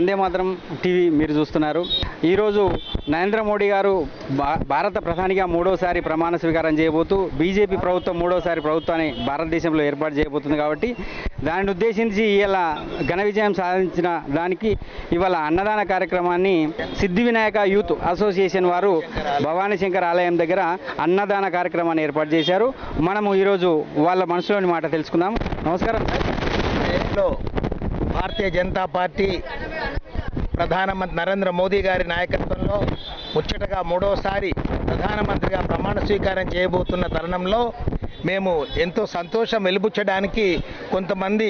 వందే మాత్రం టీవీ మీరు చూస్తున్నారు. ఈరోజు నరేంద్ర మోడీ గారు భా- భారత ప్రధానిగా మూడోసారి ప్రమాణ స్వీకారం చేయబోతూ బీజేపీ ప్రభుత్వం మూడోసారి ప్రభుత్వాన్ని భారతదేశంలో ఏర్పాటు చేయబోతుంది కాబట్టి దానిని ఉద్దేశించి ఇలా ఘన విజయం సాధించిన దానికి ఇవాళ అన్నదాన కార్యక్రమాన్ని సిద్ధి వినాయక యూత్ అసోసియేషన్ వారు భవానీ శంకర్ ఆలయం దగ్గర అన్నదాన కార్యక్రమాన్ని ఏర్పాటు చేశారు. మనము ఈరోజు వాళ్ళ మనసులోని మాట తెలుసుకుందాం. నమస్కారం సార్. భారతీయ జనతా పార్టీ ప్రధానమంత్రి నరేంద్ర మోదీ గారి నాయకత్వంలో ముచ్చటగా మూడోసారి ప్రధానమంత్రిగా ప్రమాణ స్వీకారం చేయబోతున్న తరుణంలో మేము ఎంతో సంతోషం వెలుపుచ్చడానికి కొంతమంది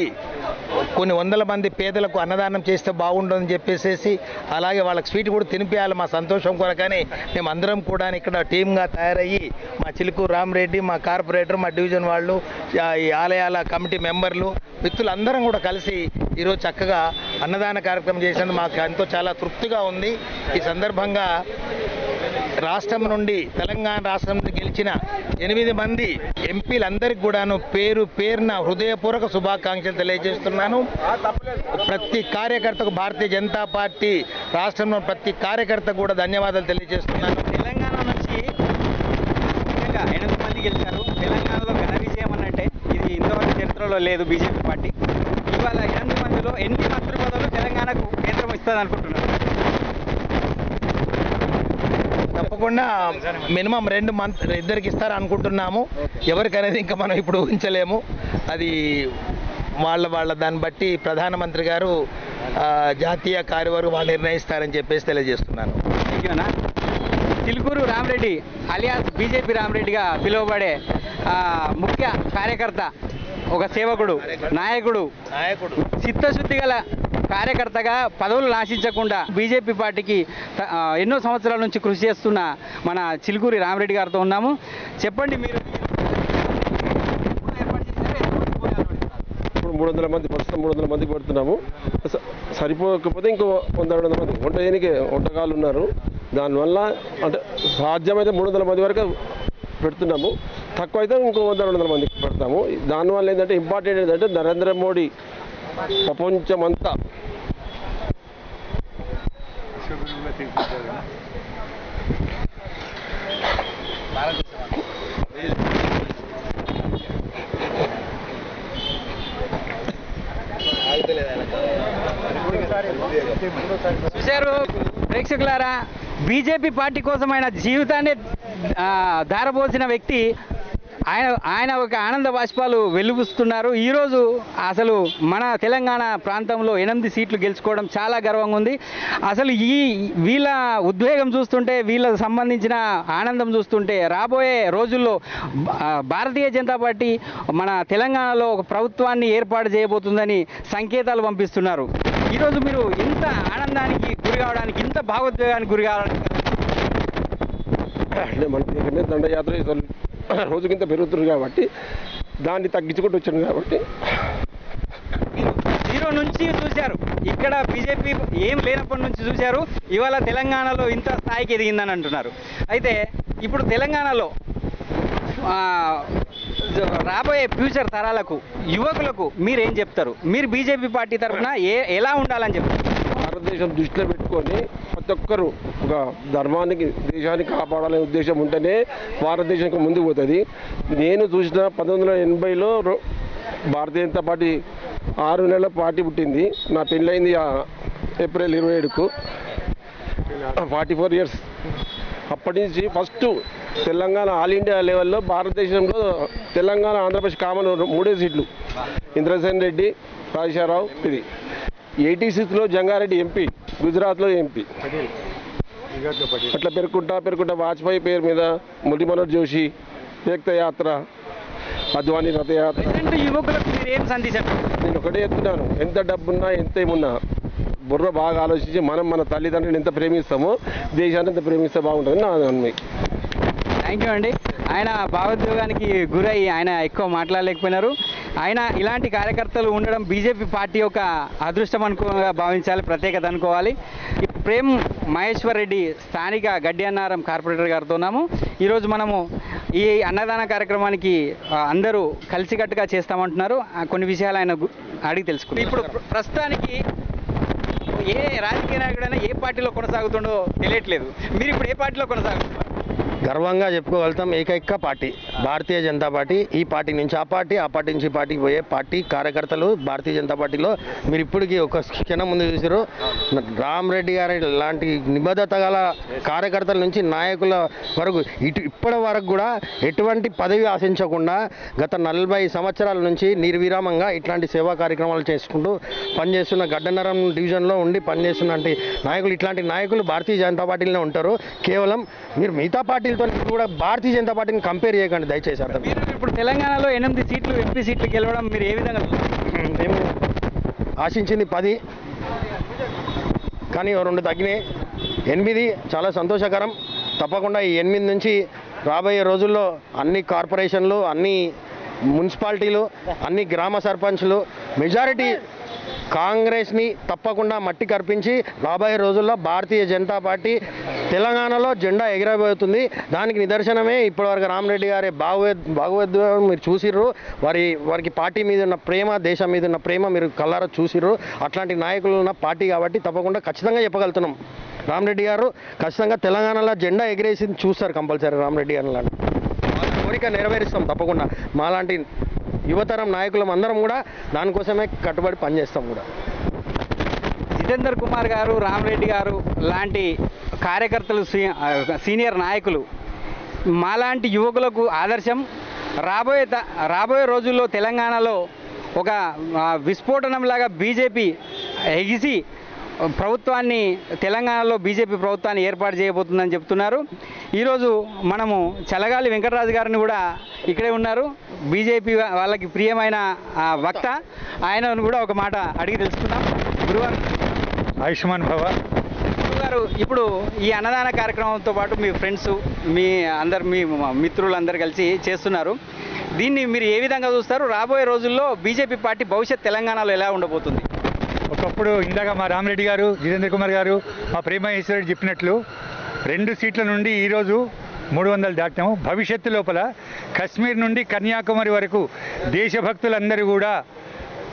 కొన్ని వందల మంది పేదలకు అన్నదానం చేస్తే బాగుండదని చెప్పేసేసి అలాగే వాళ్ళకి స్వీట్ కూడా తినిపించాలి మా సంతోషం కొరకని మేము అందరం కూడా ఇక్కడ టీమ్గా తయారయ్యి మా చిలుకు రామరెడ్డి మా కార్పొరేటర్ మా డివిజన్ వాళ్ళు ఈ ఆలయాల కమిటీ మెంబర్లు మిత్రులు అందరం కూడా కలిసి ఈరోజు చక్కగా అన్నదాన కార్యక్రమం చేసినందుకు మాకు ఎంతో చాలా తృప్తిగా ఉంది. ఈ సందర్భంగా రాష్ట్రం నుండి తెలంగాణ రాష్ట్రం నుండి గెలిచిన ఎనిమిది మంది ఎంపీలందరికీ కూడాను పేరు పేరున హృదయపూర్వక శుభాకాంక్షలు తెలియజేస్తున్నాను. ప్రతి కార్యకర్తకు భారతీయ జనతా పార్టీ రాష్ట్రంలో ప్రతి కార్యకర్త కూడా ధన్యవాదాలు తెలియజేస్తున్నాను. తెలంగాణ నుంచి ముఖ్యంగా ఎనిమిది మంది గెలిచారు. తెలంగాణలో ఘన విజయం అన్నట్టే ఇది ఇంతవరకు చరిత్రలో లేదు బీజేపీ పార్టీ. ఇవాళ ఎనిమిది మందిలో ఎన్ని మంత్రి పదవులు తెలంగాణకు కేంద్రం ఇస్తుంది అనుకుంటున్నారు తప్పకుండా మినిమం రెండు మంత్ ఇద్దరికి ఇస్తారు అనుకుంటున్నాము. ఎవరికి అనేది ఇంకా మనం ఇప్పుడు ఊహించలేము. అది వాళ్ళ వాళ్ళ దాన్ని బట్టి ప్రధానమంత్రి గారు జాతీయ కార్యవర్గం వాళ్ళు నిర్ణయిస్తారని చెప్పేసి తెలియజేస్తున్నాను. చిలుకూరు రామరెడ్డి అలియాస్ బీజేపీ రామరెడ్డిగా పిలువబడే ముఖ్య కార్యకర్త ఒక సేవకుడు నాయకుడు. నాయకుడు. చిత్తశుద్ధి గల కార్యకర్తగా పదవులు ఆశించకుండా బీజేపీ పార్టీకి ఎన్నో సంవత్సరాల నుంచి కృషి చేస్తున్న మన చిలుకూరి రామరెడ్డి గారితో ఉన్నాము. చెప్పండి మీరు. మూడు వందల మంది ప్రస్తుతం మూడు వందల మంది పెడుతున్నాము. స- సరిపోకపోతే ఇంకో వంద రెండు వందల మంది. వంట చేయడానికి వంటకాలు ఉన్నారు. దానివల్ల అంటే సాధ్యమైతే మూడు వందల మంది వరకు పెడుతున్నాము. తక్కువ అయితే ఇంకో వంద రెండు వందల మందికి పెడతాము. దానివల్ల ఏంటంటే ఇంపార్టెంట్ ఏంటంటే నరేంద్ర మోడీ ప్రపంచమంతా చూశారు ప్రేక్షకులారా బీజేపీ పార్టీ కోసం ఆయన జీవితాన్ని ధారపోసిన వ్యక్తి ఆయన ఆయన ఒక ఆనంద బాష్పాలు వెలుగుస్తున్నారు ఈరోజు అసలు మన తెలంగాణ ప్రాంతంలో ఎనిమిది సీట్లు గెలుచుకోవడం చాలా గర్వంగా ఉంది. అసలు ఈ వీళ్ళ ఉద్వేగం చూస్తుంటే వీళ్ళకు సంబంధించిన ఆనందం చూస్తుంటే రాబోయే రోజుల్లో భారతీయ జనతా పార్టీ మన తెలంగాణలో ఒక ప్రభుత్వాన్ని ఏర్పాటు చేయబోతుందని సంకేతాలు పంపిస్తున్నారు. ఈరోజు మీరు ఇంత ఆనందానికి గురి కావడానికి ఇంత భావోద్వేగానికి గురి కావడానికి. అంటే మన దగ్గరనే దండయాత్ర. రోజుకింత పెరుగుతుంది కాబట్టి దాన్ని తగ్గించుకుంటూ వచ్చాను కాబట్టి. జీరో నుంచి చూశారు. ఇక్కడ బీజేపీ ఏం లేనప్పటి నుంచి చూశారు. ఇవాళ తెలంగాణలో ఇంత స్థాయికి ఎదిగిందని అంటున్నారు. అయితే ఇప్పుడు తెలంగాణలో రాబోయే ఫ్యూచర్ తరాలకు యువకులకు మీరేం చెప్తారు? మీరు బీజేపీ పార్టీ తరఫున ఏ ఎలా ఉండాలని చెప్తారు? భారతదేశం దృష్టిలో పెట్టుకొని ప్రతి ఒక్కరు ఒక ధర్మానికి దేశాన్ని కాపాడాలనే ఉద్దేశం ఉంటేనే భారతదేశం ముందుకు పోతుంది. నేను చూసిన పంతొమ్మిది వందల ఎనభైలో భారతీయ జనతా పార్టీ ఆరు నెలల పార్టీ పుట్టింది. నా పెళ్ళైంది ఏప్రిల్ ఇరవై ఏడుకు. Forty four years. అప్పటి నుంచి ఫస్ట్ తెలంగాణ ఆల్ ఇండియా లెవెల్లో భారతదేశంలో తెలంగాణ ఆంధ్రప్రదేశ్ కామన్ మూడే సీట్లు. ఇంద్రసేన్ రెడ్డి రాజేశ్వరరావు ఇది. ఎయిటీ సిక్స్లో జంగారెడ్డి ఎంపీ గుజరాత్లో ఎంపీ. అట్లా పెరుకుంటా పెరుకుంటా వాజ్పేయి పేరు మీద మురళీ మనోహర్ జోషి యాత్ర అద్వానీ రథయాత్ర. ప్రజెంట్ యువకులకు మీరు ఏం సందేశం నేను ఒకటే చెప్తున్నాను ఎంత డబ్బున్నా ఎంత ఏమున్నా బుర్ర బాగా ఆలోచించి మనం మన తల్లిదండ్రులను ఎంత ప్రేమిస్తామో దేశాన్ని ఎంత ప్రేమిస్తే బాగుంటుంది నా నమ్మి. థ్యాంక్ యూ అండి. ఆయన భావోద్వేగానికి గురై ఆయన ఎక్కువ మాట్లాడలేకపోయినారు. ఆయన ఇలాంటి కార్యకర్తలు ఉండడం బీజేపీ పార్టీ యొక్క అదృష్టం అనుకో భావించాలి ప్రత్యేకత అనుకోవాలి. ప్రేమ్ మహేశ్వర్ రెడ్డి స్థానిక గడ్డి అన్నారం కార్పొరేటర్ గారితో ఉన్నాము. ఈరోజు మనము ఈ అన్నదాన కార్యక్రమానికి అందరూ కలిసికట్టుగా చేస్తామంటున్నారు. ఆ, కొన్ని విషయాలు ఆయన గు- అడిగి తెలుసుకుంటాం ఇప్పుడు ప్రస్తుతానికి ఏ రాజకీయ నాయకుడైనా ఏ పార్టీలో కొనసాగుతుండో తెలియట్లేదు. మీరు ఇప్పుడు ఏ పార్టీలో కొనసాగుతున్నారు? గర్వంగా చెప్పుకోగలుగుతాం ఏకైక పార్టీ భారతీయ జనతా పార్టీ. ఈ పార్టీ నుంచి ఆ పార్టీ ఆ పార్టీ నుంచి పార్టీకి పోయే పార్టీ కార్యకర్తలు భారతీయ జనతా పార్టీలో. మీరు ఇప్పటికీ ఒక క్షణం ముందు చూసారు రామ్ రెడ్డి గారి లాంటి నిబద్ధత గల కార్యకర్తల నుంచి నాయకుల వరకు ఇటు ఇప్పటి వరకు కూడా ఎటువంటి పదవి ఆశించకుండా గత నలభై సంవత్సరాల నుంచి నిర్విరామంగా ఇట్లాంటి సేవా కార్యక్రమాలు చేసుకుంటూ పనిచేస్తున్న గడ్డనరం డివిజన్లో ఉండి పనిచేస్తున్న నాయకులు ఇట్లాంటి నాయకులు భారతీయ జనతా పార్టీలోనే ఉంటారు. కేవలం మీరు మిగతా పార్టీ పార్టీలతో కూడా భారతీయ జనతా పార్టీని కంపేర్ చేయకండి దయచేసి అర్థం ఇప్పుడు తెలంగాణలో ఎనిమిది సీట్లు ఎంపీ సీట్లు గెలవడం మీరు ఏ విధంగా? మేము ఆశించింది పది కానీ రెండు తగ్గినాయి ఎనిమిది చాలా సంతోషకరం తప్పకుండా ఈ ఎనిమిది నుంచి రాబోయే రోజుల్లో అన్ని కార్పొరేషన్లు అన్ని మున్సిపాలిటీలు అన్ని గ్రామ సర్పంచ్లు మెజారిటీ కాంగ్రెస్ని తప్పకుండా మట్టి కర్పించి రాబోయే రోజుల్లో భారతీయ జనతా పార్టీ తెలంగాణలో జెండా ఎగిరబోతుంది. దానికి నిదర్శనమే ఇప్పటివరకు రామరెడ్డి గారి భాగవద్ భాగవద్గీతం మీరు చూసిర్రు. వారి వారికి పార్టీ మీద ఉన్న ప్రేమ దేశం మీద ఉన్న ప్రేమ మీరు కల్లారా చూసిర్రు. అట్లాంటి నాయకులు ఉన్న పార్టీ కాబట్టి తప్పకుండా ఖచ్చితంగా చెప్పగలుగుతున్నాం. రామరెడ్డి గారు ఖచ్చితంగా తెలంగాణలో జెండా ఎగిరేసింది చూస్తారు కంపల్సరీ రామరెడ్డి గారు లాంటి కోరిక నెరవేరుస్తాం తప్పకుండా. మాలాంటి యువతరం నాయకులం అందరం కూడా దానికోసమే కట్టుబడి పనిచేస్తాం కూడా. జితేందర్ కుమార్ గారు రామరెడ్డి గారు లాంటి కార్యకర్తలు సీనియర్ నాయకులు మాలాంటి యువకులకు ఆదర్శం. రాబోయే త- రాబోయే రోజుల్లో తెలంగాణలో ఒక విస్ఫోటనంలాగా బీజేపీ ఎగిసి ప్రభుత్వాన్ని తెలంగాణలో బీజేపీ ప్రభుత్వాన్ని ఏర్పాటు చేయబోతుందని చెప్తున్నారు. ఈరోజు మనము చలగాలి వెంకటరాజు గారిని కూడా ఇక్కడే ఉన్నారు. బీజేపీ వాళ్ళకి ప్రియమైన ఆ, వక్త. ఆయనను కూడా ఒక మాట అడిగి తెలుసుకుందాం. గురువారు ఆయుష్మాన్ భవ. గారు ఇప్పుడు ఈ అన్నదాన కార్యక్రమంతో పాటు మీ ఫ్రెండ్స్ మీ అందరు మీ మిత్రులందరూ కలిసి చేస్తున్నారు. దీన్ని మీరు ఏ విధంగా చూస్తారు? రాబోయే రోజుల్లో బీజేపీ పార్టీ భవిష్యత్ తెలంగాణలో ఎలా ఉండబోతుంది? ఒకప్పుడు ఇందాక మా రామరెడ్డి గారు జితేంద్ర కుమార్ గారు మా ప్రేమేశ్వరుడు చెప్పినట్లు రెండు సీట్ల నుండి ఈరోజు మూడు వందలు దాటాము. భవిష్యత్తు లోపల కశ్మీర్ నుండి కన్యాకుమారి వరకు దేశభక్తులందరూ కూడా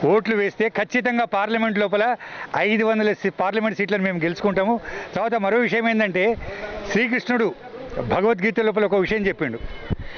ఓట్లు వేస్తే ఖచ్చితంగా పార్లమెంట్ లోపల ఐదు వందల సీ- పార్లమెంట్ సీట్లను మేము గెలుచుకుంటాము. తర్వాత మరో విషయం ఏంటంటే శ్రీకృష్ణుడు భగవద్గీత లోపల ఒక విషయం చెప్పిండు.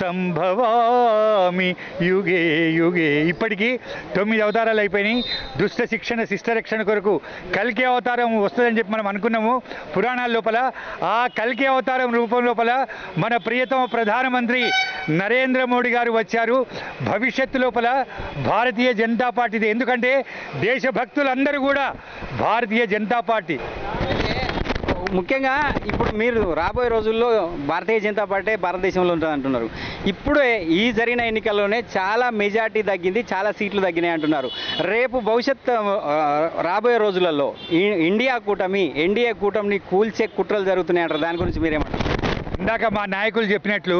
సంభవామి యుగే యుగే. ఇప్పటికీ తొమ్మిది అవతారాలు అయిపోయినాయి. దుష్ట శిక్షణ శిష్ట రక్షణ కొరకు కల్కి అవతారం వస్తుందని చెప్పి మనం అనుకున్నాము. పురాణాల లోపల ఆ కల్కి అవతారం రూపం లోపల మన ప్రియతమ ప్రధానమంత్రి నరేంద్ర మోడీ గారు వచ్చారు. భవిష్యత్తు లోపల భారతీయ జనతా పార్టీది. ఎందుకంటే దేశభక్తులందరూ కూడా భారతీయ జనతా పార్టీ. ముఖ్యంగా ఇప్పుడు మీరు రాబోయే రోజుల్లో భారతీయ జనతా పార్టీ భారతదేశంలో ఉంటుంది అంటున్నారు. ఇప్పుడే ఈ జరిగిన ఎన్నికల్లోనే చాలా మెజార్టీ తగ్గింది చాలా సీట్లు తగ్గినాయి అంటున్నారు. రేపు భవిష్యత్ రాబోయే రోజులలో ఇండియా కూటమి ఎన్డీఏ కూటమిని కూల్చే కుట్రలు జరుగుతున్నాయి అంటారు. దాని గురించి మీరేమంటారు? ఇందాక మా నాయకులు చెప్పినట్లు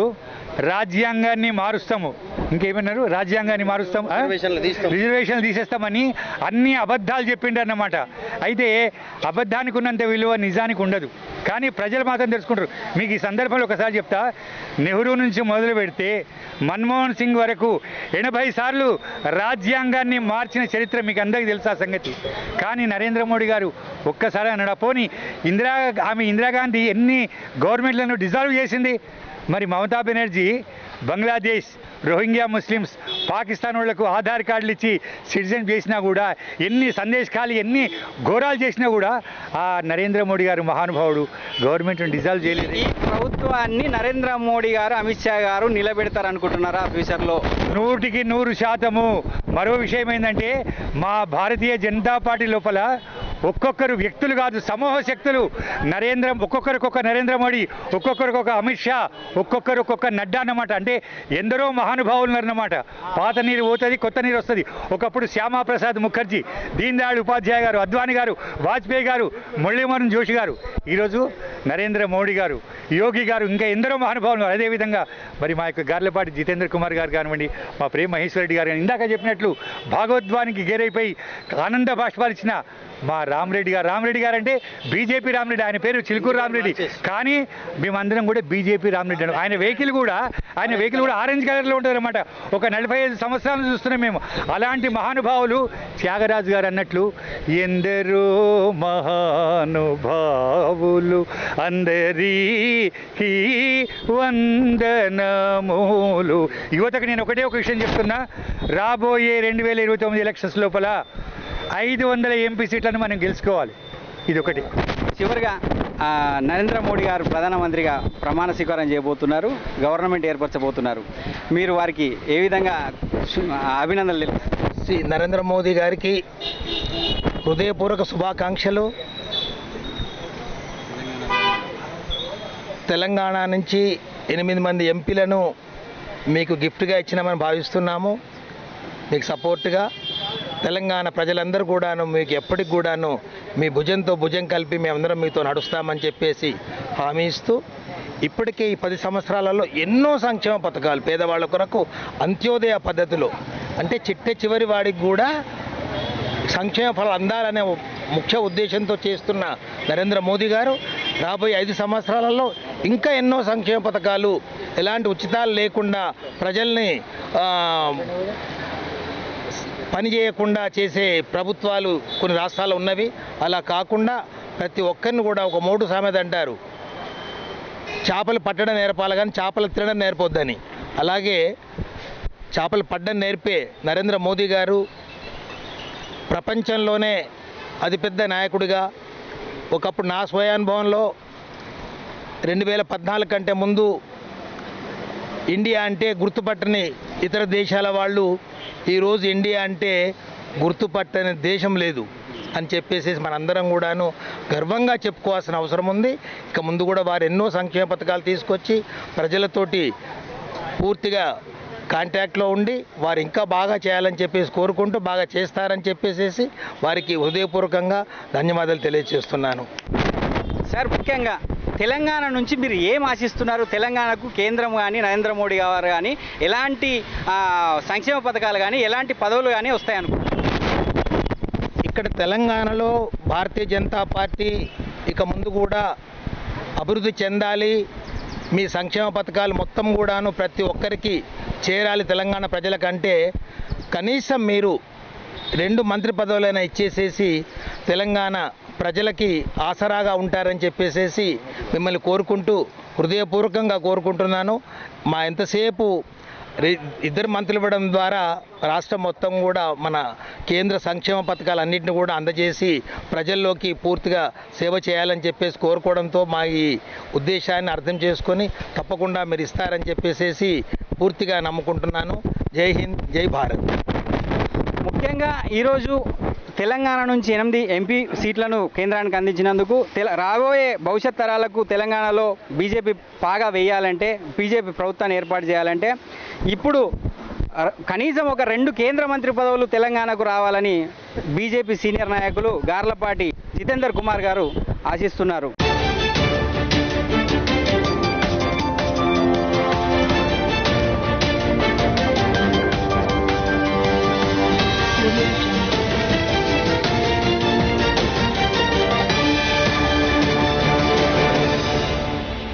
రాజ్యాంగాన్ని మారుస్తాము. ఇంకేమన్నారు? రాజ్యాంగాన్ని మారుస్తాం. రిజర్వేషన్లు తీసేస్తామని అన్ని అబద్ధాలు చెప్పిండు అన్నమాట అయితే అబద్ధానికి ఉన్నంత విలువ నిజానికి ఉండదు. కానీ ప్రజలు మాత్రం తెలుసుకుంటారు. మీకు ఈ సందర్భంలో ఒకసారి చెప్తా. నెహ్రూ నుంచి మొదలు పెడితే మన్మోహన్ సింగ్ వరకు ఎనభై సార్లు రాజ్యాంగాన్ని మార్చిన చరిత్ర మీకు అందరికీ తెలుసా సంగతి. కానీ నరేంద్ర మోడీ గారు ఒక్కసారి అన్నాడు పోనీ ఇందిరా ఆమె ఇందిరాగాంధీ ఎన్ని గవర్నమెంట్లను డిజాల్వ్ చేసింది? మరి మమతా బెనర్జీ బంగ్లాదేశ్ రోహింగ్యా ముస్లిమ్స్ పాకిస్తాన్ వాళ్ళకు ఆధార్ కార్డులు ఇచ్చి సిటిజన్ చేసినా కూడా ఎన్ని సందేశాలు ఎన్ని ఘోరాలు చేసినా కూడా ఆ నరేంద్ర మోడీ గారు మహానుభావుడు. గవర్నమెంట్ని డిజాల్వ్ చేయలేదు. ఈ ప్రభుత్వాన్ని నరేంద్ర మోడీ గారు అమిత్ షా గారు నిలబెడతారు అనుకుంటున్నారా ఫ్యూచర్లో నూటికి నూరు శాతము. మరో విషయం ఏంటంటే మా భారతీయ జనతా పార్టీ లోపల ఒక్కొక్కరు వ్యక్తులు కాదు సమూహ శక్తులు. నరేంద్ర ఒక్కొక్కరికొక నరేంద్ర మోడీ ఒక్కొక్కరికొక అమిత్ షా ఒక్కొక్కరు ఒక్కొక్క నడ్డా అన్నమాట. అంటే ఎందరో మహానుభావులు ఉన్నారన్నమాట. పాత నీరు పోతుంది కొత్త నీరు వస్తుంది. ఒకప్పుడు శ్యామాప్రసాద్ ముఖర్జీ దీన్ దయాళ్ ఉపాధ్యాయ గారు అద్వానీ గారు వాజ్పేయి గారు మురళీమోహన్ జోషి గారు. ఈరోజు నరేంద్ర మోడీ గారు యోగి గారు ఇంకా ఎందరో మహానుభావులు అదేవిధంగా మరి మా యొక్క గార్లపాటి జితేంద్ర కుమార్ గారు కానివ్వండి మా ప్రేమ మహేశ్వర రెడ్డి గారు కానీ ఇందాక చెప్పినట్లు భాగవద్వానికి గేరైపోయి ఆనంద బాష్పాలు మా రామరెడ్డి గారు. రామరెడ్డి గారు అంటే బీజేపీ రామరెడ్డి. ఆయన పేరు చిలుకూరు రామరెడ్డి. కానీ మేమందరం కూడా బీజేపీ రామరెడ్డి అన్నాం. ఆయన వెహికల్ కూడా ఆయన వెహికల్ కూడా ఆరెంజ్ కలర్లో ఉంటుంది అనమాట ఒక నలభై ఐదు సంవత్సరాలు చూస్తున్నాం మేము. అలాంటి మహానుభావులు త్యాగరాజు గారు అన్నట్లు ఎందరో మహానుభావులు అందరికీ వందనములు. యువతకు నేను ఒకటే ఒక విషయం చెప్తున్నా. రాబోయే రెండు వేల ఇరవై తొమ్మిది ఎలక్షన్స్ లోపల ఐదు వందల ఎంపీ సీట్లను మనం గెలుచుకోవాలి. ఇది ఒకటి చివరిగా నరేంద్ర మోడీ గారు ప్రధానమంత్రిగా ప్రమాణ స్వీకారం చేయబోతున్నారు గవర్నమెంట్ ఏర్పరచబోతున్నారు. మీరు వారికి ఏ విధంగా అభినందనలు? శ్రీ నరేంద్ర మోదీ గారికి హృదయపూర్వక శుభాకాంక్షలు. తెలంగాణ నుంచి ఎనిమిది మంది ఎంపీలను మీకు గిఫ్ట్గా ఇచ్చినామని భావిస్తున్నాము. మీకు సపోర్ట్గా. తెలంగాణ ప్రజలందరూ కూడాను మీకు ఎప్పటికి కూడాను మీ భుజంతో భుజం కలిపి మేమందరం మీతో నడుస్తామని చెప్పేసి హామీ ఇస్తూ ఇప్పటికే ఈ పది సంవత్సరాలలో ఎన్నో సంక్షేమ పథకాలు పేదవాళ్ళ కొరకు అంత్యోదయ పద్ధతిలో అంటే చిట్ట చివరి వాడికి కూడా సంక్షేమ ఫలం అందాలనే ముఖ్య ఉద్దేశంతో చేస్తున్న నరేంద్ర మోదీ గారు రాబోయే ఐదు సంవత్సరాలలో ఇంకా ఎన్నో సంక్షేమ పథకాలు ఎలాంటి ఉచితాలు లేకుండా ప్రజల్ని పని చేయకుండా చేసే ప్రభుత్వాలు కొన్ని రాష్ట్రాలు ఉన్నవి. అలా కాకుండా ప్రతి ఒక్కరిని కూడా ఒక మూడు సామెత అంటారు. చేపలు పట్టడం నేర్పాలి కానీ చేపలు తినడం నేర్పొద్దని. అలాగే చేపలు పడ్డం నేర్పే నరేంద్ర మోదీ గారు ప్రపంచంలోనే అతిపెద్ద నాయకుడిగా. ఒకప్పుడు నా స్వయానుభవంలో రెండు వేల పద్నాలుగు కంటే ముందు ఇండియా అంటే గుర్తుపట్టని ఇతర దేశాల వాళ్ళు ఈరోజు ఇండియా అంటే గుర్తుపట్టని దేశం లేదు అని చెప్పేసి మనందరం కూడాను గర్వంగా చెప్పుకోవాల్సిన అవసరం ఉంది. ఇక ముందు కూడా వారు ఎన్నో సంక్షేమ పథకాలు తీసుకొచ్చి ప్రజలతోటి పూర్తిగా కాంటాక్ట్లో ఉండి వారు ఇంకా బాగా చేయాలని చెప్పేసి కోరుకుంటూ బాగా చేస్తారని చెప్పేసి వారికి హృదయపూర్వకంగా ధన్యవాదాలు తెలియజేస్తున్నాను. సార్ ముఖ్యంగా తెలంగాణ నుంచి మీరు ఏం ఆశిస్తున్నారు? తెలంగాణకు కేంద్రం కానీ నరేంద్ర మోడీ గారు కానీ ఎలాంటి సంక్షేమ పథకాలు కానీ ఎలాంటి పదవులు కానీ వస్తాయనుకుంటున్నారు ఇక్కడ తెలంగాణలో భారతీయ జనతా పార్టీ ఇక ముందు కూడా అభివృద్ధి చెందాలి. మీ సంక్షేమ పథకాలు మొత్తం కూడాను ప్రతి ఒక్కరికి చేరాలి తెలంగాణ ప్రజలకంటే. కనీసం మీరు రెండు మంత్రి పదవులైనా ఇచ్చేసేసి తెలంగాణ ప్రజలకి ఆసరాగా ఉంటారని చెప్పేసేసి మిమ్మల్ని కోరుకుంటూ హృదయపూర్వకంగా కోరుకుంటున్నాను. మా ఎంతసేపు ఇద్దరు మంత్రులు ఇవ్వడం ద్వారా రాష్ట్రం మొత్తం కూడా మన కేంద్ర సంక్షేమ పథకాలన్నింటినీ కూడా అందజేసి ప్రజల్లోకి పూర్తిగా సేవ చేయాలని చెప్పేసి కోరుకోవడంతో మా ఈ ఉద్దేశాన్ని అర్థం చేసుకొని తప్పకుండా మీరు ఇస్తారని చెప్పేసి పూర్తిగా నమ్ముకుంటున్నాను. జై హింద్ జై భారత్. ముఖ్యంగా ఈరోజు తెలంగాణ నుంచి ఎనిమిది ఎంపీ సీట్లను కేంద్రానికి అందించినందుకు తెల రాబోయే భవిష్యత్ తరాలకు తెలంగాణలో బీజేపీ పాగా వేయాలంటే బీజేపీ ప్రభుత్వాన్ని ఏర్పాటు చేయాలంటే ఇప్పుడు కనీసం ఒక రెండు కేంద్ర మంత్రి పదవులు తెలంగాణకు రావాలని బీజేపీ సీనియర్ నాయకులు గార్లపాటి జితేందర్ కుమార్ గారు ఆశిస్తున్నారు.